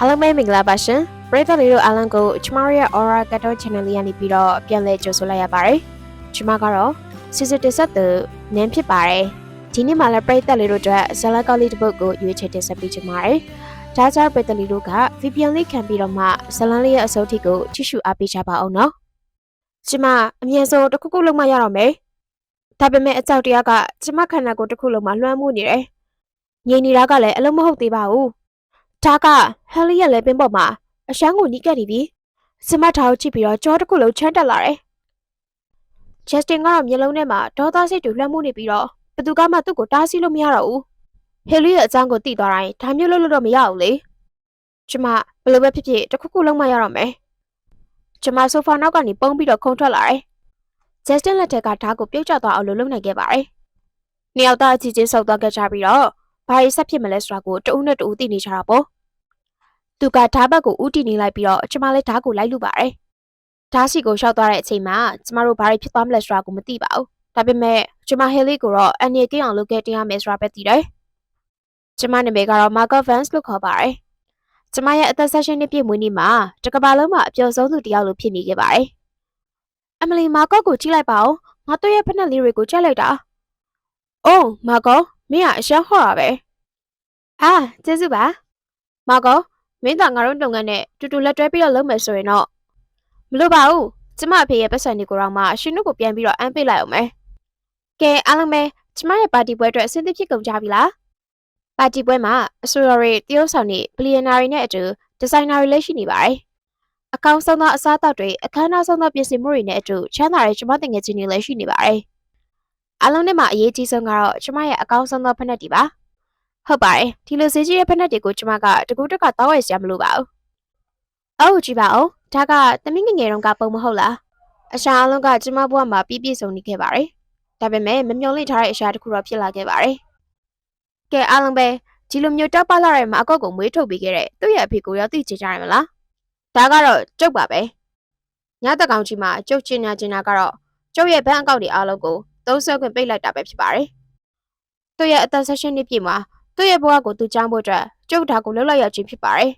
အားလုံးပဲမင်္ဂလာပါရှင်ပရိသတ်လေးတို့အားလုံးကိုကျမတို့ရဲ့ Aura Kato Channel လေးကနေပြီးတော့ပြန်လည်ကြိုဆိုလိုက်ရပါတယ်ကျမကတော့စစ်စစ်တက်ဆက်သူနင်းဖြစ်ပါတယ်ဒီနေ့မှလည်းပရိသတ်လေးတို့အတွက်ဇလကောက်လေးတစ်ပုဒ်ကိုရွေးချယ်တင်ဆက်ပေးချင်ပါတယ်ဒါကြောင့်ပရိသတ်လေးတို့က VPN လေးခံပြီးတော့မှဇလန်လေးရဲ့အစိုးထိကိုကြည့်ရှုအားပေးကြပါအောင်နော်ကျမအမြဲဆုံးတစ်ခုခုလုံးမရတော့မယ်ဒါပေမဲ့အကြောက်တရားကကျမခန္ဓာကိုယ်တစ်ခုလုံးမှာလွှမ်းမိုးနေတယ်ငြိမ်နေတာကလည်းအလုံးမဟုတ်သေးပါဘူး ဒါကဟယ်လီရဲ့လက်ပင်ပေါ်မှာအရှမ်းကိုနီးကပ်နေပြီစမတ်ထားကိုကြည့်ပြီးတော့ကြောတစ်ခုလုံးချမ်းတက်လာတယ်ဂျက်စတင်ကတော့မျက်လုံးထဲမှာဒေါသစိတ်တွေလွှမ်းမိုးနေပြီးတော့ဘယ်သူကမှသူ့ကိုတားဆီးလို့မရတော့ဘူးဟယ်လီရဲ့အကြောင်းကိုသိသွားတိုင်းဒါမျိုးလုပ်လို့တော့မရဘူးလေကျမဘယ်လိုပဲဖြစ်ဖြစ်တစ်ခုခုလုံးမရတော့မယ်ကျမဆိုဖာနောက်ကနေပုံပြီးတော့ခုန်ထွက်လာတယ်ဂျက်စတင်လက်ထက်ကဓာတ်ကိုပြုတ်ကျသွားအောင်လုပ်လုပ်နိုင်ခဲ့ပါတယ်နှစ်ယောက်သားအချင်းချင်းဆုပ်သွားခဲ့ကြပြီးတော့ ဘာရေးဆက်ဖြစ်မလဲဆိုတာကိုတဦးနဲ့တဦးသိနေကြတာပေါ့သူကဓာတ်ဘက်ကိုဥတီနေလိုက်ပြီးတော့ကျမလည်းဓာတ်ကိုလိုက်လူပါတယ်ဓာတ်စီကိုရှောက်သွားတဲ့အချိန်မှာကျမတို့ဘာတွေဖြစ်သွားမလဲဆိုတာကိုမသိပါဘူးဒါပေမဲ့ကျမဟဲလေးကိုတော့အန်နီကင်းအောင်လုပ်ခဲ့တင်ရမယ်ဆိုတာပဲသိတယ်ကျမနာမည်ကတော့ Marco Vance လို့ခေါ်ပါတယ်ကျမရဲ့အသက်16နှစ်ပြည့်မွေးနေ့မှာတကဘာလုံးမှာအပျော်ဆုံးသူတစ်ယောက်လိုဖြစ်နေခဲ့ပါတယ်အမလီမာကော့ကိုကြည့်လိုက်ပါဦးငါတို့ရဲ့ဖက်နှက်လေးတွေကိုကြက်လိုက်တာအိုးမာကော မင်းကအရှမ်းဟော့တာပဲအာကျေးဇူးပါမာကောမင်းသာငါတို့လုပ်ငန်းနဲ့တူတူလက်တွဲပြီးတော့လုပ်မယ်ဆိုရင်တော့မလို့ပါဘူးကျမအဖေရဲ့ပတ်စံတွေကိုတော့မှရှင်တို့ကိုပြန်ပြီးတော့အမ်းပေးလိုက်အောင်မယ်ကဲအားလုံးပဲကျမရဲ့ပါတီပွဲအတွက်အဆင်သင့်ဖြစ်ကုန်ကြပြီလားပါတီပွဲမှာအဆိုတော်တွေတရုတ်ဆောင်တွေဘီလီယံနာတွေနဲ့အတူဒီဇိုင်နာတွေလည်းရှိနေပါတယ်အကောင့်ဆုံးသောအစားအသောက်တွေအခမ်းအနားဆုံးသောပြင်ဆင်မှုတွေနဲ့အတူချမ်းသာတဲ့ကျမတင်ငယ်ချင်းတွေလည်းရှိနေပါတယ် အားလုံးနဲ့မှအရေးကြီးဆုံးကတော့ကျမရဲ့အကောင့်ဆုံးသောဖက်နှက်တွေပါဟုတ်ပါတယ်ဒီလိုဈေးကြီးတဲ့ဖက်နှက်တွေကိုကျမကတကူတက်ကတောင်းဝယ်စရာမလိုပါဘူးအော်ကြည့်ပါဦးဒါကသမီးငယ်ငယ်တုန်းကပုံမဟုတ်လားအရှာအလုံးကကျမဘဝမှာပြည့်ပြည့်စုံနေခဲ့ပါတယ်ဒါပေမဲ့မမျော်လင့်ထားတဲ့အရာတစ်ခုတော့ဖြစ်လာခဲ့ပါတယ်ကဲအားလုံးပဲဒီလိုမျိုးတောက်ပလာတဲ့မှာအကောက်ကိုမွေးထုတ်ပေးခဲ့တဲ့သူ့ရဲ့အဖေကိုရောသိချင်ကြရမလားဒါကတော့ကျုပ်ပါပဲညတက်ကောင်ကြီးမှာကျုပ်ချင်ညာချင်ညာကတော့ကျုပ်ရဲ့ဘဏ်အကောက်တွေအားလုံးကို သုံးဆွဲခွင့်ပိတ်လိုက်တာပဲဖြစ်ပါတယ်သူ့ရဲ့အသက်16နှစ်ပြည့်မှာသူ့ရဲ့ဘဝကိုသူကြောင်းဖို့အတွက်ကျုပ်ဒါကိုလှုပ်လိုက်ရခြင်းဖြစ်ပါတယ်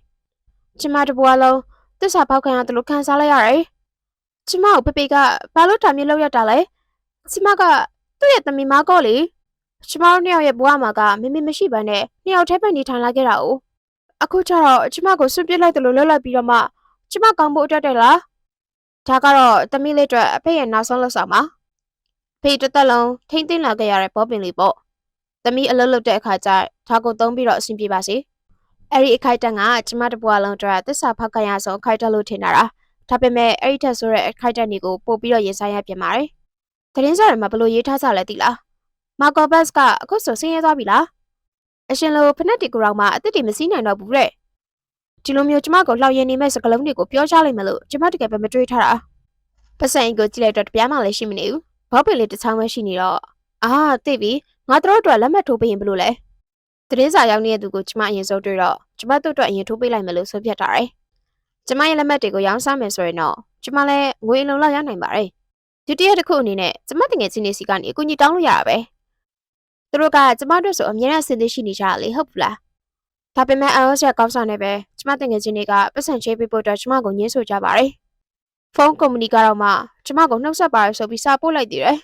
ကျမတဘဝလုံးသစ္စာဖောက်ခံရတယ်လို့ခံစားလိုက်ရတယ်ကျမကိုဖေဖေကဘာလို့ဒါမျိုးလုပ်ရတာလဲကျမကသူ့ရဲ့သမီးမကောလေကျမတို့နှစ်ယောက်ရဲ့ဘဝမှာကမမေမရှိဘဲနဲ့နှစ်ယောက်တည်းပဲနေထိုင်လာခဲ့တာ哦အခုကျတော့ကျမကိုဆွန့်ပစ်လိုက်တယ်လို့လှုပ်လိုက်ပြီးတော့မှကျမကောင်းဖို့အတွက်တယ်လားဒါကတော့သမီးလေးအတွက်အဖေရဲ့နောက်ဆုံးလက်ဆောင်ပါ ဖေတစ်သက်လုံးထိမ့်သိမ့်လာခဲ့ရတဲ့ဘောပင်လေးပေါ့သမီးအလုပ်လုပ်တဲ့အခါကျဒါကိုသုံးပြီးတော့အဆင်ပြေပါစေအဲ့ဒီအခိုက်အတန့်ကကျမတပွားလုံးအတွက်သစ္စာဖောက်ခံရဆုံးအခိုက်အတန့်လို့ထင်တာလားဒါပေမဲ့အဲ့ဒီထက်ဆိုတဲ့အခိုက်အတန့်တွေကိုပို့ပြီးတော့ရင်ဆိုင်ရပြန်ပါတယ်သတင်းစာတွေမှာဘလို့ရေးထားကြလဲသိလားမာကောဘတ်စ်ကအခုဆိုဆင်းရဲသွားပြီလားအရှင်လိုဖနက်တီကိုတော့မှအစ်စ်တီမစည်းနိုင်တော့ဘူးတဲ့ဒီလိုမျိုးကျမကိုလှောက်ရည်နေမဲ့စကလုံးတွေကိုပြောချလိုက်မလို့ကျမတကယ်ပဲမတွေးထားတာပတ်စံအင်ကိုကြည့်လိုက်တော့တပြားမှလည်းရှိမနေဘူး ဘောပင်လေးတစ်ချောင်းပဲရှိနေတော့အာသိပြီငါတို့အတွက်လက်မှတ်ထိုးပေးရင်ဘလို့လဲသတင်းစာရောက်နေတဲ့သူကိုကျမအရင်ဆုံးတွေ့တော့ကျမတို့အတွက်အရင်ထိုးပေးလိုက်မယ်လို့ဆိုပြထားတယ်ကျမရဲ့လက်မှတ်တွေကိုရောင်းစားမယ်ဆိုရင်တော့ကျမလည်းငွေအလုံးလောက်ရနိုင်ပါတယ်ဒုတိယတစ်ခုအနေနဲ့ကျမတငယ်ချင်းနေစီကနေအကူအညီတောင်းလို့ရတာပဲသူတို့ကကျမတို့ဆိုအများနဲ့ဆင်သင့်ရှိနေကြတာလေဟုတ်ဘူးလားဒါပေမဲ့ iOS ရဲ့ကောင်းဆောင်နေပဲကျမတငယ်ချင်းတွေကပတ်စံချေးပေးဖို့အတွက်ကျမကိုညှင်းဆိုကြပါတယ် ဖုန်းကုမ္ပဏီကတော့မှကျမကိုနှုတ်ဆက်ပါတယ်ဆိုပြီးစာပို့လိုက်သေးတယ်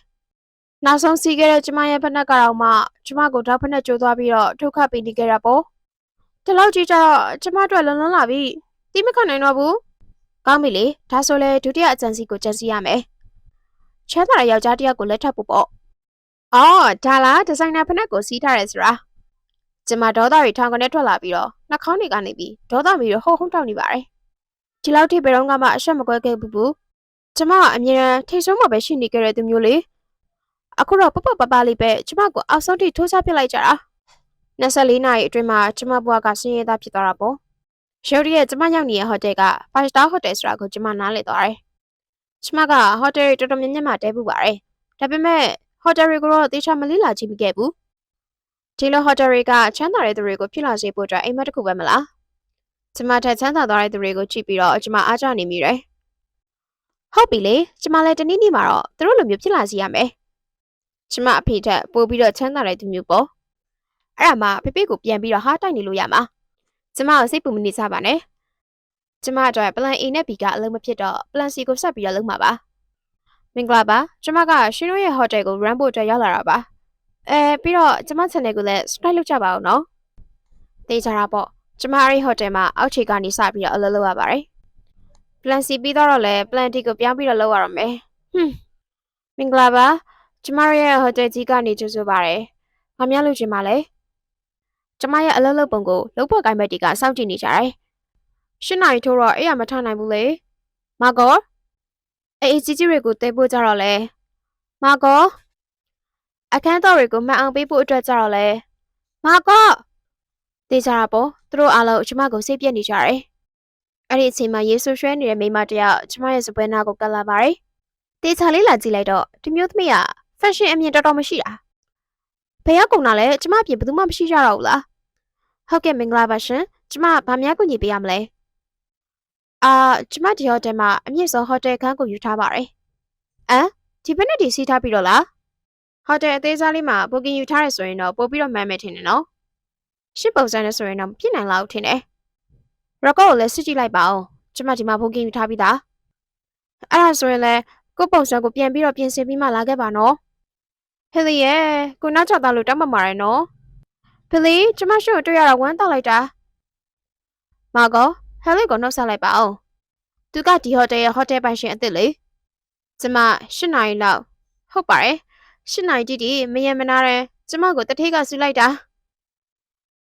နောက်ဆုံးစီးခဲ့တဲ့ကျမရဲ့ဖက်နှက်ကတော့မှကျမကိုဓာတ်ဖက်နှက်ကျိုးသွားပြီးတော့ဒုက္ခပေးနေခဲ့တာပေါ့ဒီလောက်ကြီးကျတော့ကျမတို့လုံလုံလာပြီတိမခံနိုင်တော့ဘူးကောင်းပြီလေဒါဆိုလေဒုတိယအကြံစီကိုကြံစီရမယ်ချမ်းသာတဲ့ယောက်ျားတစ်ယောက်ကိုလက်ထပ်ဖို့ပေါ့အော်ဒါလားဒီဇိုင်နာဖက်နှက်ကိုစီးထားတယ်ဆိုတာကျမဒေါသတွေထောင်ကနေထွက်လာပြီးတော့နှာခေါင်းတွေကနေပြီးဒေါသမီးတော့ဟုံဟုံတောက်နေပါတယ် ဒီလောက်ထိဘယ်တော့မှအဆက်မကွဲခဲ့ဘူးဘူးကျမကအမြဲတမ်းထိတ်ဆုံးမှာပဲရှိနေကြတဲ့သူမျိုးလေအခုတော့ပပပပလေးပဲကျမကိုအောက်ဆုံးထိထိုးချပစ်လိုက်ကြတာ24နာရီအတွင်းမှာကျမဘွားကဆင်းရဲသားဖြစ်သွားတာပေါ့ရုတ်တရက်ကျမရောက်နေတဲ့ဟိုတယ်က5 star hotel ဆိုတာကိုကျမနားလည်သွားတယ်ကျမကဟိုတယ်တော်တော်များများမှာတဲပူပါတယ်ဒါပေမဲ့ဟိုတယ်တွေကိုတော့တေချာမလေးလာကြည့်မိခဲ့ဘူးဒီလိုဟိုတယ်တွေကချမ်းသာတဲ့သူတွေကိုဖြစ်လာစေဖို့အတွက်အိမ်မက်တစ်ခုပဲမလား ကျမထက်ချမ်းသာသွားတဲ့သူတွေကိုကြည့်ပြီးတော့ကျမအားကြနေမိတယ်ဟုတ်ပြီလေကျမလည်းတနည်းနည်းမှာတော့သူတို့လိုမျိုးဖြစ်လာစီရမယ်ကျမအဖေထက်ပိုပြီးတော့ချမ်းသာတဲ့သူမျိုးပေါ့အဲ့ဒါမှဖေဖေကိုပြန်ပြီးတော့ဟားတိုက်နေလို့ရမှာကျမကိုစိတ်ပူမနေစားပါနဲ့ကျမအတွက် plan A နဲ့ B ကအလုံးမဖြစ်တော့ plan C ကိုဆက်ပြီးတော့လုပ်မှာပါမင်္ဂလာပါကျမကရှင်တို့ရဲ့ hotel ကို run ဖို့အတွက်ရောက်လာတာပါအဲပြီးတော့ကျမ channel ကိုလည်း subscribe လုပ်ကြပါဦးနော်သိကြတာပေါ့ ကျမအဲ့ဒီ hotel မှာအောက်ခြေကနေစပြီးတော့အလုပ်လုပ်ရပါတယ် plan C ပြီးတော့လည်း plan D ကိုပြောင်းပြီးတော့လုပ်ရတော့မယ်ဟွန်းမင်္ဂလာပါကျမရဲ့ hotel ကြီးကနေကြိုဆိုပါတယ်ငါများလို့ချင်ပါလဲကျမရဲ့အလုပ်လုပ်ပုံကိုလုပ်ဖို့ကိုင်းဘက်တီကစောင့်ကြည့်နေကြတယ်ရှင်းနိုင်ထိုးတော့အဲ့ရမထနိုင်ဘူးလေမာကောအေးအေးကြီးကြီးတွေကိုတဲဖို့ကြတော့လေမာကောအခန်းတော်တွေကိုမှန်အောင်ပေးဖို့အတွက်ကြတော့လေမာကော တေးကြတာပေါ့သူတို့အားလုံးကျမကိုစိတ်ပြက်နေကြတယ်အဲ့ဒီအချိန်မှာယေဆုရွှဲနေတဲ့မိန်းမတစ်ယောက်ကျမရဲ့စပွဲနာကိုကပ်လာပါတယ်တေးချာလေးလာကြည့်လိုက်တော့ဒီမျိုးသမီးက fashion အမြင်တော်တော်မရှိတာဘယ်ရောက်ကုန်တာလဲကျမအပြင်ဘယ်သူမှမရှိကြတော့ဘူးလားဟုတ်ကဲ့မင်္ဂလာပါရှင်ကျမဗာများကူညီပေးရမလဲအာကျမဒီဟိုတယ်မှာအမြင့်ဆုံးဟိုတယ်ခန်းကိုယူထားပါတယ်အမ်ဒီဘက်နဲ့ဒီစီးထားပြီးတော့လားဟိုတယ်အသေးစားလေးမှာဘိုကင်ယူထားရဆိုရင်တော့ပို့ပြီးတော့မှန်မယ်ထင်တယ်နော် ရှစ်ပုံစံနဲ့ဆိုရင်တော့မဖြစ်နိုင်လောက်ထင်တယ်ရကော့ကိုလည်းစစ်ကြည့်လိုက်ပါဦးကျမဒီမှာဘိုကင်ယူထားပြီးသားအဲ့ဒါဆိုရင်လည်းကိုယ့်ပုံစံကိုပြန်ပြီးတော့ပြင်ဆင်ပြီးမှလာခဲ့ပါနော်ဟဲ့လေရဲ့ကိုနောက်ချတာလို့တောင်းပန်ပါတယ်နော်ဖလီကျမရှိကိုတွေ့ရတာဝမ်းတောက်လိုက်တာမာကောဟဲ့လေကိုနှုတ်ဆက်လိုက်ပါဦးသူကဒီဟိုတယ်ရဲ့ဟိုတယ်ပိုင်ရှင်အစ်စ်လေကျမ၈နာရီလောက်ဟုတ်ပါတယ်၈နာရီတိတိမယံမနာတယ်ကျမကိုတထေးကဆူလိုက်တာ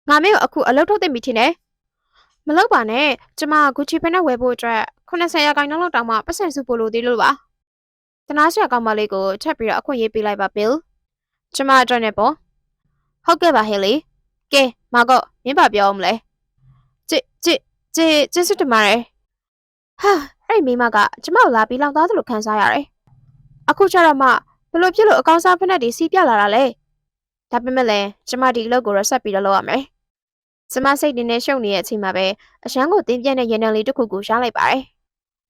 ငါမင်းကိုအခုအလုပ်ထုတ်သိပြီထင်တယ်မလုပ်ပါနဲ့ကျမဂူချီဖက်နဲ့ဝယ်ဖို့အတွက်80ရာခိုင်နှုန်းလောက်တောင်မှပတ်စံစုပို့လို့သေးလို့ပါတနာဆရာကောင်မလေးကိုထပ်ပြီးတော့အခွင့်အရေးပေးလိုက်ပါဘီလ်ကျမအတွက်နဲ့ပေါ့ဟုတ်ကဲ့ပါဟေလီကဲမာကော့မင်းပါပြောအောင်မလဲကြစ်ကြစ်ကြစ်ကျေးဇူးတင်ပါတယ်ဟာအဲ့ဒီမိမကကျမကိုလာပြီးလောင်သားသလိုခံစားရတယ်အခုကျတော့မှဘလို့ဖြစ်လို့အကောင်စားဖက်နဲ့ဒီစီးပြလာတာလဲဒါပေမဲ့လည်းကျမဒီအလုပ်ကိုရက်ဆက်ပြီးတော့လုပ်ရမယ် ကျမစိတ်တင်းနဲ့ရှုပ်နေတဲ့အချိန်မှာပဲအရှမ်းကိုတင်းပြတ်တဲ့ရင်နံလေးတစ်ခုကိုရှားလိုက်ပါတယ်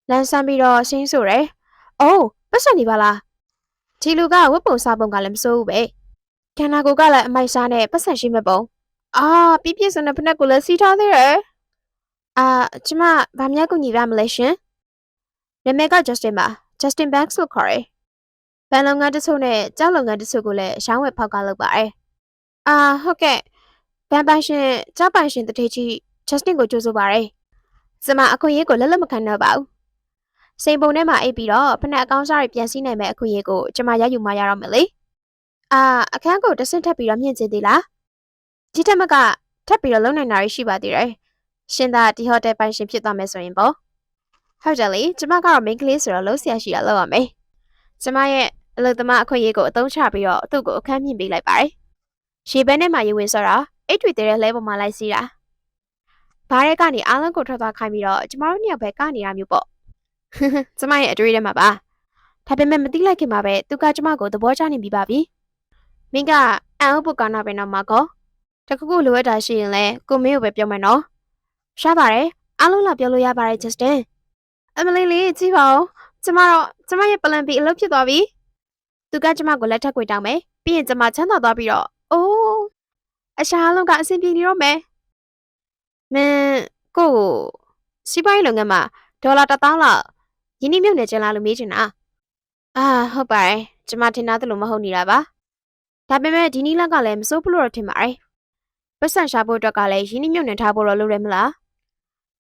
လမ်းဆန်းပြီးတော့ရှင်းဆိုတယ်အိုးပတ်စံနေပါလားဒီလူကဝတ်ပုံစားပုံကလည်းမစိုးဘူးပဲခန္ဓာကိုယ်ကလည်းအမိုက်စားနဲ့ပတ်စံရှိမဲ့ပုံအာပြည့်ပြည့်စုံတဲ့ဖက်နဲ့ကိုလည်းစီးထားသေးတယ်အာကျမဗာမြတ်ကူညီရမလဲရှင်နာမည်က Justin ပါ Justin Banks လို့ခေါ်တယ်ဘန်လုပ်ငန်းတချို့နဲ့ကြောက်လုပ်ငန်းတချို့ကိုလည်းရှောင်းဝယ်ဖောက်ကလုပ်ပါတယ်အာဟုတ်ကဲ့ဘ န်ပိုင်ရှင်ကြောက်ပိုင်ရှင်တထေးကြီး Justin ကိုကြိုးဆိုပါတယ်ကျမအခွင့်အရေးကိုလက်လက်မခံတော့ပါဘူးစိန်ပုံထဲမှာအိပ်ပြီးတော့ဖက်နဲ့အကောင်းစားတွေပြန်စီးနိုင်မဲ့အခွင့်အရေးကိုကျမရယူမှရတော့မယ်လေအာအခန်းကိုတဆင့်ထပ်ပြီးတော့မြင့်ကျသေးလားဒီထက်မကထပ်ပြီးတော့လုံနိုင်တာရှိပါသေးတယ်ရှင်သာဒီဟိုတယ်ပိုင်ရှင်ဖြစ်သွားမယ်ဆိုရင်ပေါ့ဟုတ်တယ်လေကျမကတော့ main ကလေးဆိုတော့လုံးဆရာရှိတာလုပ်ရမယ်ကျမရဲ့အလုပ်သမားအခွင့်အရေးကိုအသုံးချပြီးတော့သူ့ကိုအခန်းမြင့်ပေးလိုက်ပါတယ်ရှေဘဲနဲ့မှရေဝင်စောတာ အိတ်တွေတဲ့လဲပေါ်မှာလိုက်စီးတာဘားရဲကနေအားလုံးကိုထွက်သွားခိုင်းပြီးတော့ကျမတို့နှစ်ယောက်ပဲကနေရမျိုးပေါ့ကျမရဲ့အတွေ့အထဲမှာပါဒါပေမဲ့မသိလိုက်ခင်မှာပဲသူကကျမကိုသဘောကျနေပြီပါပြီမင်းကအန်ဥပုကောင်းတာပဲနော်မကောတခုခုလိုအပ်တာရှိရင်လဲကိုမင်းကိုပဲပြောမယ်နော်ရှားပါတယ်အားလုံးလာပြောလို့ရပါတယ် Justin အမလေးလေးကြည့်ပါဦးကျမတော့ကျမရဲ့ plan B အလုပ်ဖြစ်သွားပြီသူကကျမကိုလက်ထပ်ခွေတောင်းမယ်ပြီးရင်ကျမချမ်းသာသွားပြီးတော့ အိုးအရှားလုံးကအဆင်ပြေနေတော့မယ်မင်းကိုစီးပွားရေးလုပ်ငန်းမှာဒေါ်လာ1000လောက်ယင်းနှမြုပ်နေကြလားလို့မေးချင်တာအာဟုတ်ပါတယ်ကျမထင်သားသလိုမဟုတ်နေတာပါဒါပေမဲ့ဒီနီးလက်ကလည်းမစိုးဘူးလို့တော့ထင်ပါတယ်ပတ်စံရှာဖို့အတွက်ကလည်းရင်းနှီးမြှုပ်နှံထားဖို့တော့လုပ်ရမလား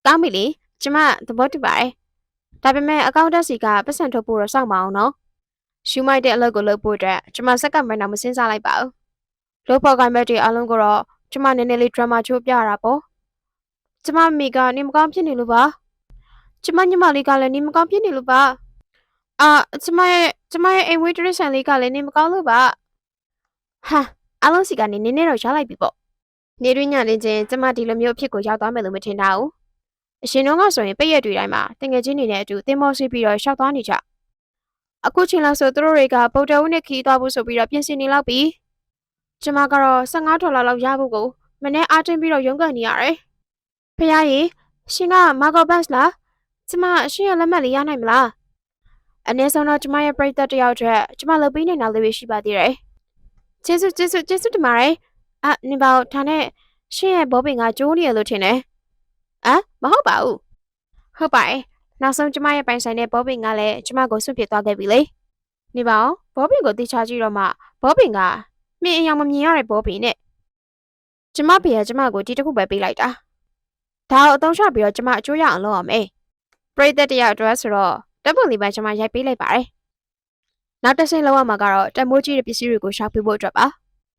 ကောင်းပြီလေကျမသဘောတူပါတယ်ဒါပေမဲ့အကောင့်တက်စီကပတ်စံထုတ်ဖို့တော့စောင့်ပါအောင်နော်ရှူမိုက်တဲ့အလုပ်ကိုလုပ်ဖို့အတွက်ကျမစက်ကမှန်းတော့မစင်းစားလိုက်ပါဘူး လုပ်ဖို့ကိုင်ဘက်တွေအလုံးကတော့ကျမနည်းနည်းလေး drama ချိုးပြရတာပေါ့ကျမမိကနေမကောင်းဖြစ်နေလို့ပါကျမညီမလေးကလည်းနေမကောင်းဖြစ်နေလို့ပါအာကျမရဲ့ကျမရဲ့အိမ်ဝေးတရဆန်လေးကလည်းနေမကောင်းလို့ပါဟာအလုံးစီကနေနည်းနည်းတော့ရလိုက်ပြီပေါ့နေရင်းညနေချင်းကျမဒီလိုမျိုးအဖြစ်ကိုရောက်သွားမယ်လို့မထင်တာဘူးအရှင်တော့ကဆိုရင်ပိတ်ရက်တွေတိုင်းမှာတငယ်ချင်းတွေနဲ့အတူတင်မောဆွေးပြီးတော့ရှောက်သွားနေကြအခုချိန်လောက်ဆိုသူတို့တွေကဗုဒ္ဓဦးနဲ့ခီးသွားဖို့ဆိုပြီးတော့ပြင်ဆင်နေလောက်ပြီ ကျမကတော့15ဒေါ်လာလောက်ရဖို့ကိုမနေ့အားတင်းပြီးတော့ရုန်းကန်နေရတယ်ဖះရေရှင်ကမာဂောဘတ်လားကျမရှင်ရဲ့လက်မှတ်လေးရနိုင်မလားအနည်းဆုံးတော့ကျမရဲ့ပရိသတ်တယောက်အတွက်ကျမလုပ်ပေးနေတာလေးပဲရှိပါသေးတယ်ကျေးဇူးကျေးဇူးကျေးဇူးတင်ပါတယ်အာနေပါဒါနဲ့ရှင့်ရဲ့ဘောပင်ကကျိုးနေရလို့ထင်တယ်။အာမဟုတ်ပါဘူး။ဟုတ်ပါတယ်။နောက်ဆုံးကျမရဲ့ပိုင်ဆိုင်တဲ့ဘောပင်ကလည်းကျမကိုဆွန့်ပစ်သွားခဲ့ပြီလေ။နေပါအောင်ဘောပင်ကိုတိချကြည့်တော့မှဘောပင်က မြင်အယောင်မမြင်ရတဲ့ဘောပင်နဲ့ကျမဖေကကျမကိုဒီတစ်ခုပဲပေးလိုက်တာ။ဒါကိုအသုံးချပြီးတော့ကျမအကျိုးရအောင်လုပ်ရမယ်။ပရိသတ်တရားအတွက်ဆိုတော့တပ်ပုံလေးပဲကျမရိုက်ပေးလိုက်ပါတယ်။နောက်တစ်ဆင့်လောက်ရမှာကတော့တမိုးကြီးတဲ့ပစ္စည်းတွေကိုရှောက်ပေးဖို့အတွက်ပါ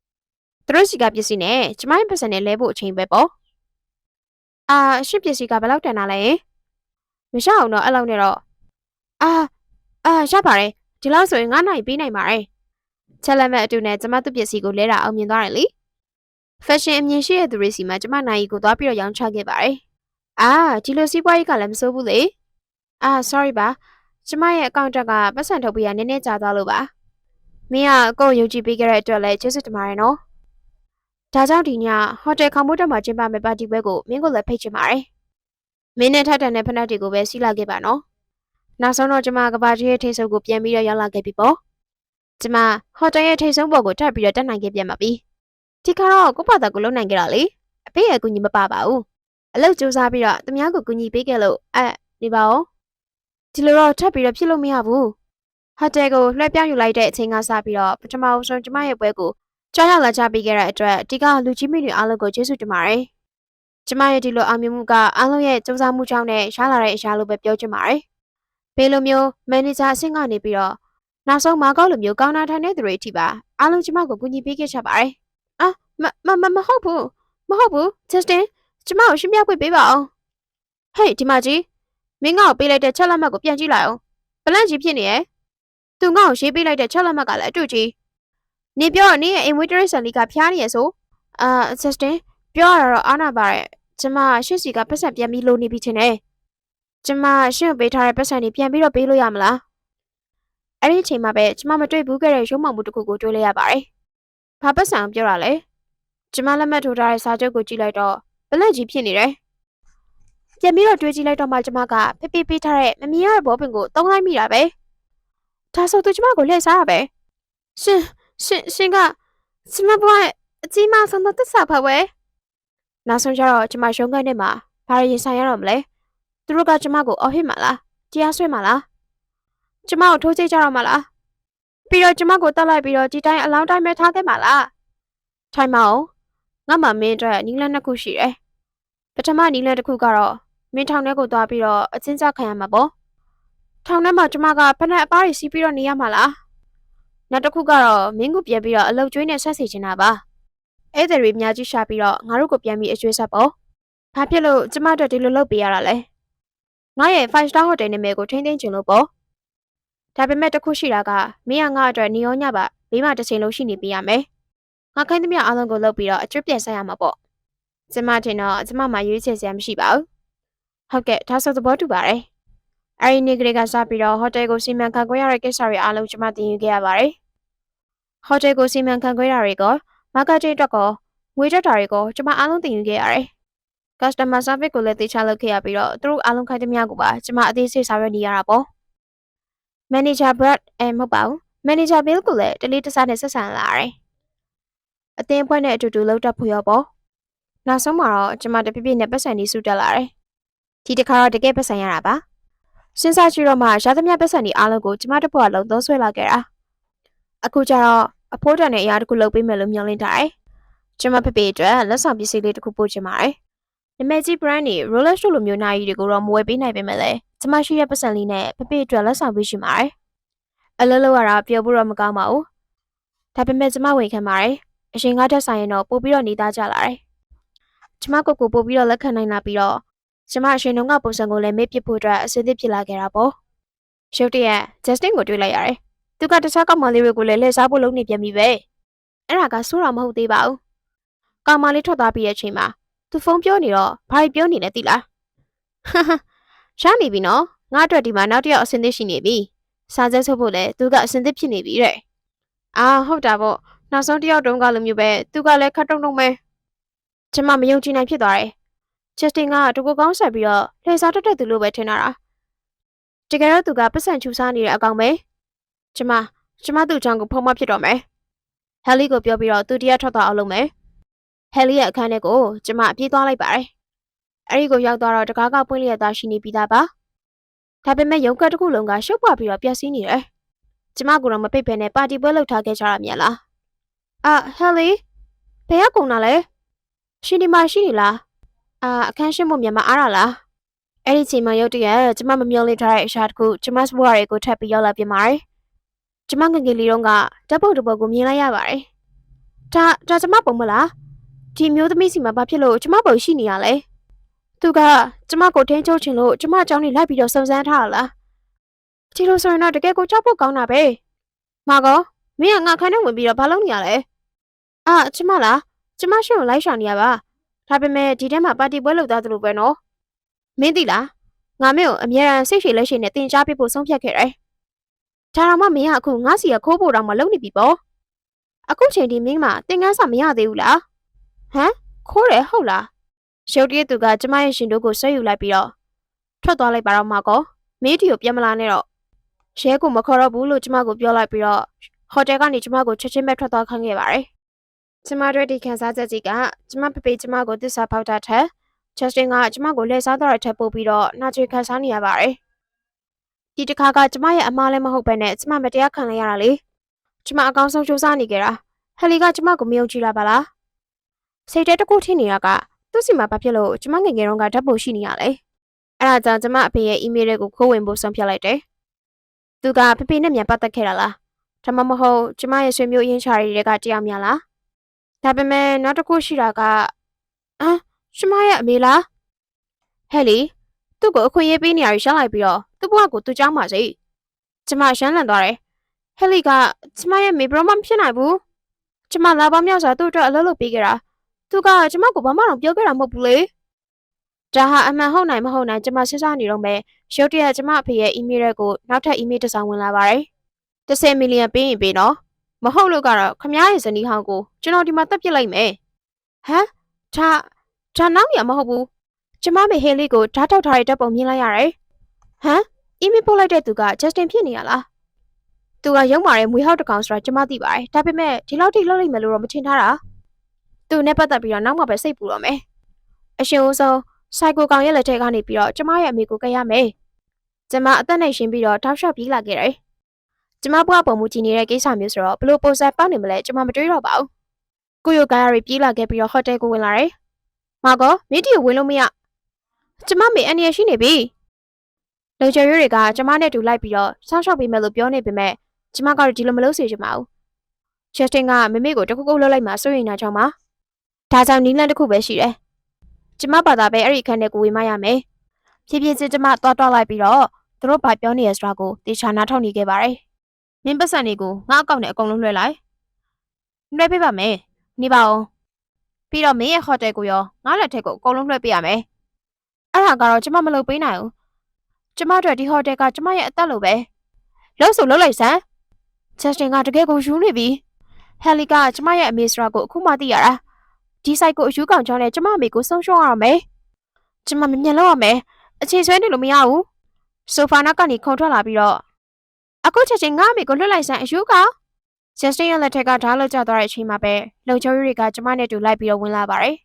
။သူတို့စီကပစ္စည်းနဲ့ကျမရဲ့ပတ်စံနဲ့လဲဖို့အချိန်ပဲပေါ့။အာရှစ်ပစ္စည်းကဘယ်လောက်တန်တာလဲ။မရှအောင်တော့အဲ့လောက်နဲ့တော့အာအာရပါတယ်ဒီလောက်ဆိုရင်9နိုင်ပေးနိုင်ပါတယ်။ ချက်လက်မဲ့အတူနဲ့ကျမသူ့ပစ္စည်းကိုလဲတာအောင်မြင်သွားတယ်လေ။ fashion အမြင်ရှိတဲ့သူတွေစီမှာကျမနိုင်ကိုသွားပြီးတော့ရောင်းချခဲ့ပါတယ်။အာဒီလိုစီးပွားရေးကလည်းမစိုးဘူးလေ။အာ sorry ပါ။ကျမရဲ့အကောင့်တက်ကပတ်စံထုတ်ပေးရနည်းနည်းကြာသွားလို့ပါ။မင်းကကိုယ့်ကိုယုံကြည်ပေးခဲ့တဲ့အတွက်လည်းကျေးဇူးတင်ပါတယ်နော်။ဒါကြောင့်ဒီညဟိုတယ်ခေါမိုးတက်မှာကျင်းပမယ့်ပါတီပွဲကိုမင်းကိုလည်းဖိတ်ချင်ပါတယ်။မင်းနဲ့ထပ်တန်တဲ့ဖနက်တွေကိုပဲစီးလာခဲ့ပါနော်။နောက်ဆုံးတော့ကျမကဘာကြီးရဲ့ထိတ်ဆုံးကိုပြန်ပြီးတော့ရောက်လာခဲ့ပြီပေါ့။ ကျမဟိုတယ်ရဲ့ထိတ်ဆုံးပေါ်ကိုထပ်ပြီးတော့တက်နိုင်ခဲ့ပြန်ပါပြီ။ဒီခါတော့ကိုယ့်ဘာသာကိုလုံနိုင်ခဲ့တာလေ။အဖေရဲ့အကူအညီမပါပါဘူး။အလုပ်ကြိုးစားပြီးတော့သူများကိုကူညီပေးခဲ့လို့အဲနေပါဦး။ဒီလိုတော့ထပ်ပြီးတော့ဖြစ်လို့မရဘူး။ဟိုတယ်ကိုလွှဲပြောင်းယူလိုက်တဲ့အချိန်ကစပြီးတော့ပထမအဆုံးကျမရဲ့ပွဲကိုကြားရောက်လာကြပြီးခဲ့တဲ့အတွက်ဒီကလူကြီးမိတွေအားလုံးကိုကျေးဇူးတင်ပါတယ်။ကျမရဲ့ဒီလိုအောင်မြင်မှုကအားလုံးရဲ့စူးစမ်းမှုကြောင့်နဲ့ရလာတဲ့အရာလို့ပဲပြောချင်ပါတယ်။ဘေးလိုမျိုးမန်နေဂျာအဆင့်ကနေပြီးတော့ နောက်ဆုံးမာကောက်လိုမျိုးကောင်းတာထိုင်တဲ့သူတွေအထိပါအားလုံးကျမကိုကူညီပေးခဲ့ကြပါတယ်။အာမမမမဟုတ်ဘူးမဟုတ်ဘူး Justin ကျမကိုရှင်းပြခွင့်ပေးပါအောင်။ဟေးဒီမကြီးမင်းငါ့ကိုပေးလိုက်တဲ့ချက်လက်မှတ်ကိုပြန်ကြည့်လိုက်အောင်။ပလန့်ကြီးဖြစ်နေရဲ့။သူငါ့ကိုရေးပေးလိုက်တဲ့ချက်လက်မှတ်ကလည်းအတူကြီး။နေပြောတော့နေရဲ့အိမ်ဝေးတရိတ်ဆန်လေးကဖျားနေရဲ့ဆို။အာ Justin ပြောရတော့အားနာပါရဲ့။ကျမရှစ်စီကပတ်စံပြန်ပြီးလိုနေပြီထင်တယ်။ကျမရှင့်ကိုပေးထားတဲ့ပတ်စံတွေပြန်ပြီးတော့ပေးလို့ရမလား။ အဲ့ဒီအချိန်မှာပဲကျမမတွေ့ဘူးခဲ့တဲ့ရုံးမောင်မှုတစ်ခုကိုတွေ့လိုက်ရပါတယ်။ဘာပတ်စံပြောတာလဲ။ကျမလက်မှတ်ထိုးထားတဲ့စာချုပ်ကိုကြည့်လိုက်တော့ပလက်ကြီးဖြစ်နေတယ်။ပြန်ပြီးတော့တွေးကြည့်လိုက်တော့မှကျမကဖေးဖေးပေးထားတဲ့မမြင်ရတဲ့ဘောပင်ကိုတုံးလိုက်မိတာပဲ။ဒါဆိုသူကျမကိုလှည့်စားရပဲ။ရှင်ရှင်ရှင်ကကျမဘဝရဲ့အကြီးမားဆုံးသောသစ္စာဖတ်ဝဲ။နောက်ဆုံးကျတော့ကျမရုံးခန်းထဲမှာဘာရင်ဆိုင်ရတော့မလဲ။သူတို့ကကျမကိုအော်ဟစ်မှာလား။တရားဆွဲမှာလား။ ကျမကိုထိုးချိတ်ကြတော့မှာလား။ပြီးတော့ကျမကိုတတ်လိုက်ပြီးတော့ဒီတိုင်းအလောင်းတိုင်းပဲထားခဲ့မှာလား။ထိုင်မအောင်ငါမှမင်းအတွက်နီလန်းနှစ်ခုရှိတယ်။ပထမနီလန်းတစ်ခုကတော့မင်းထောင်ထဲကိုသွားပြီးတော့အချင်းချခံရမှာပေါ့။ထောင်ထဲမှာကျမကဖက်နဲ့အပားတွေစီးပြီးတော့နေရမှာလား။နောက်တစ်ခုကတော့မင်းကိုပြန်ပြီးတော့အလုတ်ကျွေးနဲ့ဆက်စီချင်တာပါ။ဧည့်သည်တွေအများကြီးရှာပြီးတော့ငါတို့ကိုပြန်ပြီးအကျွေးဆက်ပေါ့။ဘာဖြစ်လို့ကျမတို့ဒီလိုလုပ်ပေးရတာလဲ။ငါရဲ့5 star hotel နာမည်ကိုထိမ့်သိမ်းချင်လို့ပေါ့။ ဒါပေမဲ့တစ်ခုရှိတာကမင်းကငါအတွက်နေရောညပါဘေးမှာတစ်ချိန်လုံးရှိနေပေးရမယ်။ငါခိုင်းသမျှအားလုံးကိုလုပ်ပြီးတော့အကျွတ်ပြန်ဆက်ရမှာပေါ့။ကျမထင်တော့ကျမမှရွေးချယ်စရာမရှိပါဘူး။ဟုတ်ကဲ့ဒါဆိုသဘောတူပါတယ်။အဲဒီနေ့ကလေးကစပြီးတော့ဟိုတယ်ကိုစီမံခန့်ခွဲရတဲ့ကိစ္စတွေအားလုံးကျမတင်ယူခဲ့ရပါတယ်။ဟိုတယ်ကိုစီမံခန့်ခွဲတာတွေကမာကတ်တစ်အတွက်ကောငွေတက်တာတွေကိုကျမအားလုံးတင်ယူခဲ့ရတယ်။ customer service ကိုလည်းတေချာလုပ်ခဲ့ရပြီးတော့သူတို့အားလုံးခိုင်းသမျှကိုပါကျမအသေးစိတ်ဆောင်ရွက်နေရတာပေါ့။ manager Brad အဲမဟုတ်ပါဘူး။ manager Bill ကိုလည်းတလေးတစားနဲ့ဆက်ဆံလာရတယ်။အသင်းအဖွဲ့နဲ့အတူတူလှုပ်တက်ဖို့ရောပေါ့။နောက်ဆုံးမှာတော့ကျမတပြည့်ပြည့်နဲ့ပတ်စံနေစုတက်လာတယ်။ဒီတစ်ခါတော့တကယ်ပတ်စံရတာပါ။စဉ်းစားကြည့်တော့မှရသမျှပတ်စံဒီအားလုံးကိုကျမတပွားလုံးသုံးဆွဲလာခဲ့တာ။အခုကျတော့အဖိုးတန်တဲ့အရာတစ်ခုလုပ်ပေးမယ်လို့မျှော်လင့်ထားတယ်။ကျမဖေဖေအတွက်လက်ဆောင်ပစ္စည်းလေးတစ်ခုပို့ချင်ပါတယ်။နမဲကြီး brand တွေ Rolex တို့လိုမျိုးနိုင်ကြီးတွေကိုတော့မဝယ်ပေးနိုင်ပေမဲ့လည်း ကျမရှိရဲ့ပတ်စံလေးနဲ့ဖေဖေအတွက်လက်ဆောင်ပေးရှင်ပါတယ်။အလုပ်လုပ်ရတာပြောဖို့တော့မကောင်းပါဘူး။ဒါပေမဲ့ကျမဝန်ခံပါတယ်။အရှင်ကားတက်ဆိုင်ရင်တော့ပို့ပြီးတော့နေသားကြလာတယ်။ကျမကိုကိုပို့ပြီးတော့လက်ခံနိုင်လာပြီးတော့ကျမအရှင်တို့ကပုံစံကိုလည်းမေ့ပစ်ဖို့အတွက်အစစ်အသစ်ဖြစ်လာခဲ့တာပေါ့။ရုတ်တရက် Justin ကိုတွေ့လိုက်ရတယ်။သူကတခြားကောင်မလေးတွေကိုလည်းလှည့်စားဖို့လုပ်နေပြန်ပြီပဲ။အဲ့ဒါကဆိုးတာမဟုတ်သေးပါဘူး။ကောင်မလေးထွက်သွားပြီးတဲ့အချိန်မှာသူဖုန်းပြောနေတော့ဘာပြောနေလဲသိလား။ဟာဟာ ရှားနေပြီနော်။ငါအတွက်ဒီမှာနောက်တစ်ယောက်အစင်သစ်ရှိနေပြီ။စာချက်ထုတ်ဖို့လည်းသူကအစင်သစ်ဖြစ်နေပြီတဲ့။အာဟုတ်တာပေါ့။နောက်ဆုံးတစ်ယောက်တုန်းကလိုမျိုးပဲသူကလည်းခတ်တုံတုံပဲ။ကျမမယုံကြည်နိုင်ဖြစ်သွားတယ်။ Justin ကတကူကောင်းဆက်ပြီးတော့လှည့်စားတက်တဲ့သူလိုပဲထင်တာ။တကယ်တော့သူကပတ်စံချူစားနေတဲ့အကောင်ပဲ။ကျမကျမသူ့အကြောင်းကိုဖုံးမဖြစ်တော့မယ်။ဟယ်လီကိုပြောပြီးတော့သူတရားထွက်သွားအောင်လုပ်မယ်။ဟယ်လီရဲ့အခန်းထဲကိုကျမပြေးသွားလိုက်ပါတယ် အဲ့ဒီကိုရောက်သွားတော့တကားကပွင့်လျက်သားရှိနေပြီးသားပါဒါပေမဲ့ရုံကတ်တစ်ခုလုံးကရှုပ်ပွားပြီးတော့ပျက်စီးနေတယ်ကျမကတော့မပိတ်ဖဲနဲ့ပါတီပွဲလုပ်ထားခဲ့ကြရမြင်လားအာဟယ်လီဘယ်ရောက်ကုန်တာလဲရှင်ဒီမှာရှိနေလားအာအခန်းရှိမှုမြန်မာအားရလားအဲ့ဒီချိန်မှာရုတ်တရက်ကျမမမျောလေးထားတဲ့အရာတစ်ခုကျမစပွားတွေကိုထပ်ပြီးရောက်လာပြင်ပါတယ်ကျမငယ်ငယ်လေးတုန်းကဓာတ်ပုံတစ်ပုဒ်ကိုမြင်လိုက်ရပါတယ်ဒါဒါကျမပုံမလားဒီမျိုးသမီးစီမှာဘာဖြစ်လို့ကျမပုံရှိနေရလဲ သူကကျမကိုထင်းချုပ်ချင်လို့ကျမအကြောင်းလေးလိုက်ပြီးတော့စုံစမ်းထားတာလားဒီလိုဆိုရင်တော့တကယ်ကိုကြောက်ဖို့ကောင်းတာပဲမာကောမင်းကငါခန်းထဲဝင်ပြီးတော့ဘာလုပ်နေရလဲအာကျမလားကျမရှင်ကိုလိုက်ရှာနေရပါဒါပေမဲ့ဒီထဲမှာပါတီပွဲလုပ်သားသလိုပဲနော်မင်းသိလားငါမင်းကိုအမြဲတမ်းစိတ်ရှည်လက်ရှည်နဲ့တင် जा ပေးဖို့ဆုံးဖြတ်ခဲ့တယ်ဒါတော့မှမင်းကအခုငါစီကခိုးဖို့တော့မလုပ်နေပြီပေါ့အခုချိန်ဒီမင်းကတင်ကန်းစာမရသေးဘူးလားဟမ်ခိုးတယ်ဟုတ်လား ရုတ်တရက်သူကကျမရဲ့ရှင်တို့ကိုဆွဲယူလိုက်ပြီးတော့ထွက်သွားလိုက်ပါတော့မှာကောမင်းတီကိုပြန်မလာနဲ့တော့ရဲကိုမခေါ်တော့ဘူးလို့ကျမကိုပြောလိုက်ပြီးတော့ဟိုတယ်ကနေကျမကိုချက်ချင်းပဲထွက်သွားခိုင်းခဲ့ပါတယ်ကျမတို့ဒီခံစားချက်ကြီးကကျမဖေဖေကျမကိုသစ္စာဖောက်တာထက်ချက်ချင်းကကျမကိုလှည့်စားတော့တဲ့ထက်ပို့ပြီးတော့နှာချွေခံစားနေရပါတယ်ဒီတစ်ခါကကျမရဲ့အမားလည်းမဟုတ်ဘဲနဲ့ကျမမတရားခံလိုက်ရတာလေကျမအကောင်းဆုံးစူးစမ်းနေကြတာဟယ်လီကကျမကိုမယုံကြည်လာပါလားစိတ်ထဲတစ်ခုထင်နေတာက သူ့စီမှာဘာဖြစ်လို့ကျမငယ်ငယ်တုန်းကဓာတ်ပုံရှိနေရလဲအဲ့ဒါကြောင့်ကျမအဖေရဲ့အီးမေးလ်တွေကိုခိုးဝင်ဖို့ဆုံးဖြတ်လိုက်တယ်သူကဖေဖေနဲ့မြန်ပတ်သက်ခဲ့တာလားဒါမှမဟုတ်ကျမရဲ့ဆွေမျိုးအရင်းချာတွေကတယောက်များလားဒါပေမဲ့နောက်တစ်ခုရှိတာကဟမ်ကျမရဲ့အမေလားဟဲ့လေသူ့ကိုအခွင့်အရေးပေးနေရရှင်းလိုက်ပြီးတော့သူ့ဘဝကိုသူကြောင်းပါစေကျမရှမ်းလန့်သွားတယ်ဟဲ့လီကကျမရဲ့မေဘရမမဖြစ်နိုင်ဘူးကျမလာပေါင်းမြောက်စွာသူ့အတွက်အလုပ်လုပ်ပေးခဲ့တာ သူကကျမကိုဘာမှတော့ပြောခဲ့တာမဟုတ်ဘူးလေဒါဟာအမှန်ဟုတ်နိုင်မဟုတ်နိုင်ကျမစဉ်းစားနေတော့မယ်ရုတ်တရက်ကျမအဖေရဲ့အီးမေးလ်ကိုနောက်ထပ်အီးမေးလ်တစ်စောင်ဝင်လာပါတယ်30မီလီယံပေးရင်ပေးနော်မဟုတ်လို့ကတော့ခမားရဲ့ဇနီးဟောင်းကိုကျွန်တော်ဒီမှာတက်ပစ်လိုက်မယ်ဟမ်ဒါဒါနောက်ရမဟုတ်ဘူးကျမမေဟေးလေးကိုဓာတ်ထောက်ထားတဲ့တပ်ပုံမြင်လိုက်ရတယ်ဟမ်အီးမေးလ်ပို့လိုက်တဲ့သူက Justin ဖြစ်နေရလားသူကရုံမာတဲ့မွေဟောက်တစ်ကောင်ဆိုတာကျမသိပါတယ်ဒါပေမဲ့ဒီလောက်ထိလှုပ်လိုက်မယ်လို့တော့မထင်ထားတာ သူနဲ့ပတ်သက်ပြီးတော့နောက်မှပဲစိတ်ပူတော့မယ်။အရှင်ဦးဆုံးစိုက်ကိုကောင်ရဲ့လက်ထက်ကနေပြီးတော့ကျမရဲ့အမေကိုကဲရမယ်။ကျမအသက်နဲ့ရှင်ပြီးတော့တောက်လျှောက်ပြေးလာခဲ့တယ်။ကျမဘွားပုံမူကြည့်နေတဲ့ကိစ္စမျိုးဆိုတော့ဘလို့ပုံစံပေါက်နေမလဲကျမမတွေးတော့ပါဘူး။ကိုယိုကာရီပြေးလာခဲ့ပြီးတော့ဟိုတယ်ကိုဝင်လာတယ်။မာကောမင်းတီကိုဝင်လို့မရ။ကျမမေအန်ရရှိနေပြီ။လုံချယ်ရွတွေကကျမနဲ့တူလိုက်ပြီးတော့ဆောင်းရှောက်ပေးမယ်လို့ပြောနေပေမဲ့ကျမကတော့ဒီလိုမလုပ်စေချင်ပါဘူး။ချက်စတင်ကမမေကိုတခုခုလှုပ်လိုက်မှစိုးရိမ်တာကြောင့်ပါ။ ဒါကြောင့်နီးလန်းတစ်ခုပဲရှိတယ်။ကျမဘာသာပဲအဲ့ဒီအခန်းထဲကိုဝင်မရမယ်။ဖြည်းဖြည်းချင်းကျမသွားတော့လိုက်ပြီးတော့သူတို့ဘာပြောနေရဆိုတာကိုတေချာနားထောင်နေခဲ့ပါတယ်။မင်းပတ်စံတွေကိုငါအကောင့်နဲ့အကုန်လုံးလွှဲလိုက်။လွှဲပေးပါမယ်။နေပါဦး။ပြီးတော့မင်းရဲ့ဟိုတယ်ကိုရောငါလက်ထက်ကိုအကုန်လုံးလွှဲပေးရမယ်။အဲ့ဒါကတော့ကျမမလုပ်ပေးနိုင်ဘူး။ကျမတို့ဒီဟိုတယ်ကကျမရဲ့အသက်လိုပဲ။လို့ဆိုလုပ်လိုက်စမ်း။ချက်စတင်ကတကယ်ကိုယူနေပြီ။ဟယ်လီကကျမရဲ့အမေစရာကိုအခုမှသိရတာ။ ဒီဆိုင်ကိုအယူကောင်ကြောင်းနဲ့ကျမအမေကိုဆုံးရှုံးရအောင်မယ်။ကျမမမြင်လို့ရမယ်။အခြေဆွဲနေလို့မရဘူး။ဆိုဖာနာကနေခုန်ထွက်လာပြီးတော့အခုချက်ချင်းငါအမေကိုလွတ်လိုက်စမ်းအယူကောင်ဂျက်စတင်ရဲ့လက်ထက်ကဓာတ်လောက်ကျသွားတဲ့အချိန်မှာပဲလုံချိုးရီတွေကကျမနဲ့တူလိုက်ပြီးတော့ဝင်လာပါတယ်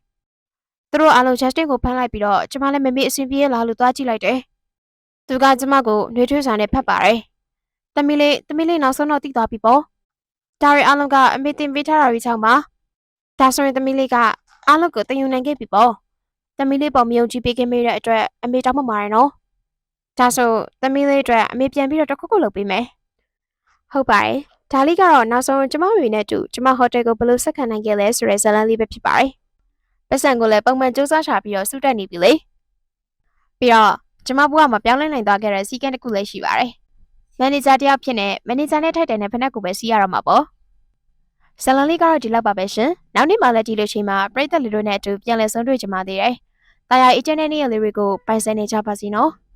။သူတို့အားလုံးဂျက်စတင်ကိုဖမ်းလိုက်ပြီးတော့ကျမလည်းမမေအဆင်ပြေလားလို့သွားကြည့်လိုက်တယ်။သူကကျမကိုနှွေးထွေးစာနဲ့ဖတ်ပါတယ်။တမီလေးတမီလေးနောက်ဆုံးတော့တည်သွားပြီပေါ့။ဒါရီအားလုံးကအမေတင်ပေးထားတာတွေကြောင့်ပါ။ ဒါဆိုရင်တမီလေးကအားလုံးကိုတည်ယူနိုင်ခဲ့ပြီပေါ့။သမီးလေးပေါ်မယုံကြည်ပေးခင်မေးတဲ့အတွက်အမေတောင်းပန်ပါတယ်နော်။ဒါဆိုသမီးလေးအတွက်အမေပြန်ပြီးတော့တစ်ခုခုလုပ်ပေးမယ်။ဟုတ်ပါတယ်။ဒါလေးကတော့နောက်ဆုံးကျမမေနဲ့တူကျမဟိုတယ်ကိုဘယ်လိုဆက်ခံနိုင်ခဲ့လဲဆိုတဲ့ဇာတ်လမ်းလေးပဲဖြစ်ပါတယ်။ပတ်စံကိုလည်းပုံမှန်စူးစမ်းရှာပြီးတော့စုတက်နေပြီလေ။ပြီးတော့ကျမဘွားမှာပြောင်းလဲနိုင်သွားခဲ့တဲ့စီကံတစ်ခုလည်းရှိပါတယ်။မန်နေဂျာတယောက်ဖြစ်နေမန်နေဂျာနဲ့ထိုက်တယ်နဲ့ဖက်နှက်ကိုပဲစီးရတော့မှာပေါ့။ ဇာတ်လမ်းလေးကတော့ဒီလောက်ပါပဲရှင်။နောက်နေ့မှလည်းဒီလိုချိန်မှာပြိသက်လူတို့နဲ့အတူပြန်လည်ဆုံတွေ့ကြမှာသေးတယ်။တာယာအေဂျင့်တဲ့နေ့ရက်လေးတွေကိုပိုင်ဆိုင်နေကြပါစီနော်။